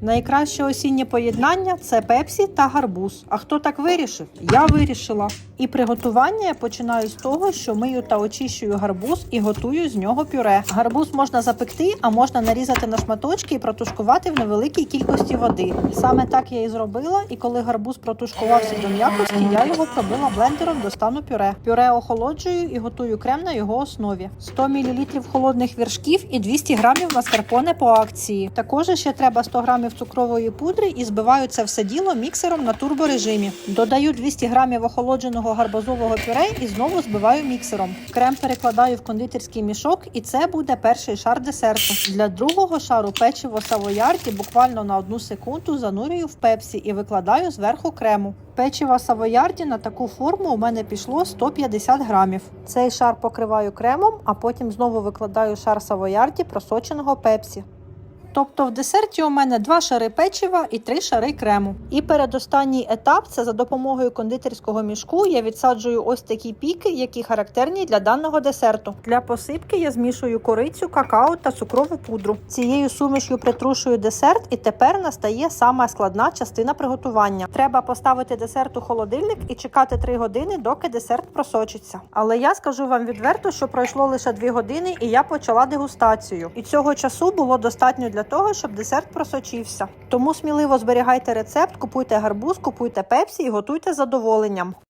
Найкраще осіннє поєднання це пепсі та гарбуз. А хто так вирішив? Я вирішила. І приготування я починаю з того, що мию та очищую гарбуз і готую з нього пюре. Гарбуз можна запекти, а можна нарізати на шматочки і протушкувати в невеликій кількості води. Саме так я і зробила, і коли гарбуз протушкувався до м'якості, я його пробила блендером до стану пюре. Пюре охолоджую і готую крем на його основі. 100 мл холодних віршків і 200 грамів маскарпоне по акції. Також ще треба 100 грамів цукрової пудри і збиваю це все діло міксером на турборежимі. Додаю 200 грамів охолодженого гарбузового пюре і знову збиваю міксером. Крем перекладаю в кондитерський мішок, і це буде перший шар десерту. Для другого шару печиво савоярді буквально на одну секунду занурюю в пепсі і викладаю зверху крему. Печива савоярді на таку форму у мене пішло 150 грамів. Цей шар покриваю кремом, а потім знову викладаю шар савоярді просоченого пепсі. Тобто в десерті у мене два шари печива і три шари крему. І передостанній етап це за допомогою кондитерського мішку я відсаджую ось такі піки, які характерні для даного десерту. Для посипки я змішую корицю, какао та цукрову пудру. Цією сумішю притрушую десерт, і тепер настає сама складна частина приготування. Треба поставити десерт у холодильник і чекати 3 години, доки десерт просочиться. Але я скажу вам відверто, що пройшло лише 2 години, і я почала дегустацію. І цього часу було достатньо для того, щоб десерт просочився. Тому сміливо зберігайте рецепт, купуйте гарбуз, купуйте пепсі і готуйте задоволенням.